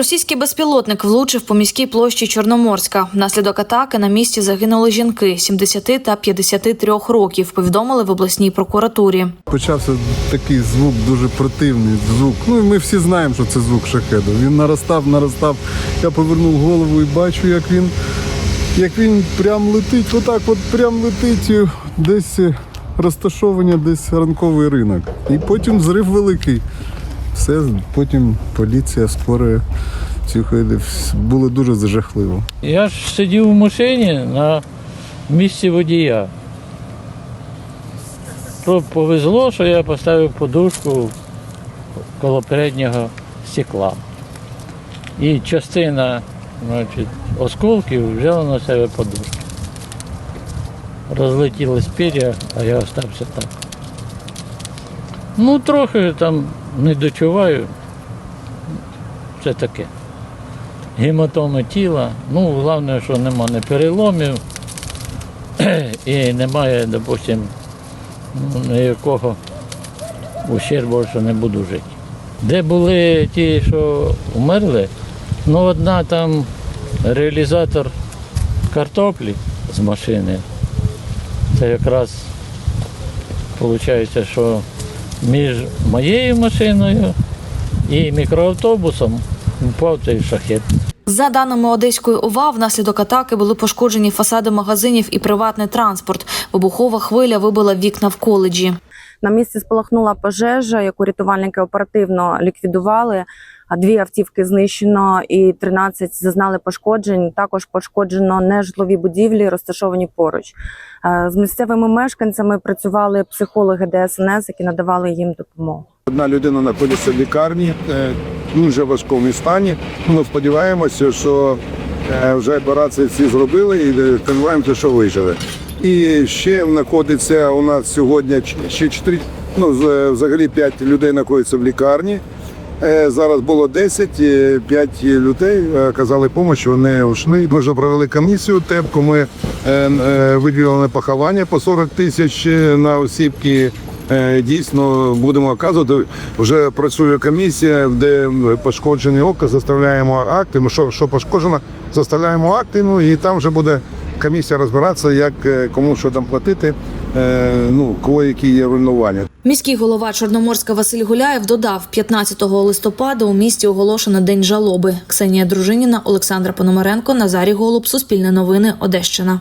Російський безпілотник влучив по міській площі Чорноморська. Внаслідок атаки на місці загинули жінки 70 та 53 років. Повідомили в обласній прокуратурі. Почався такий звук, дуже противний звук. Ну і ми всі знаємо, що це звук шахеду. Він наростав, наростав. Я повернув голову і бачу, як він, як він прям летить, отак от прям летить десь е, розташовування, десь ранковий ринок. І потім зрив великий. Все, потім поліція скоро цю було дуже жахливо. Я ж сидів у машині на місці водія. То повезло, що я поставив подушку коло переднього стекла. І частина значить, осколків взяла на себе подушку. Розлетілись пір'я, а я остався так. Ну, трохи там не дочуваю. Це таке гематоми тіла. Ну, головне, що нема не переломів і немає, допустим, ну, ніякого ущербу, що не буду жити. Де були ті, що вмерли, ну одна там реалізатор картоплі з машини. Це якраз виходить, що між моєю машиною і мікроавтобусом впав цей шахет. За даними Одеської ОВА, внаслідок атаки були пошкоджені фасади магазинів і приватний транспорт. Вибухова хвиля вибила вікна в коледжі. На місці спалахнула пожежа, яку рятувальники оперативно ліквідували. Дві автівки знищено і 13 зазнали пошкоджень. Також пошкоджено нежитлові будівлі, розташовані поруч. Е, З місцевими мешканцями працювали психологи ДСНС, які надавали їм допомогу. Одна людина знаходиться в лікарні е, дуже важкому стані. Ми сподіваємося, що е, вже операції всі зробили і сподіваємося, що виживе. І ще знаходиться у нас сьогодні ще чотири, ну з- взагалі п'ять людей знаходяться в лікарні. Е, Зараз було 10, е, 5 людей е, казали допомогу, вони ушли. Ми вже провели комісію ТЕПКу, ми е, е, виділили поховання по 40 тисяч е, на осібки. Е, Дійсно будемо оказувати. Вже працює комісія, де пошкоджені око, заставляємо акти. Що, що пошкоджено, заставляємо акти. Ну і там вже буде комісія розбиратися, як е, кому що там платити. е, Ну кого які є руйнування. Міський голова Чорноморська Василь Гуляєв додав, 15 листопада у місті оголошено день жалоби. Ксенія Дружиніна, Олександра Пономаренко, Назарій Голуб, Суспільне новини, Одещина.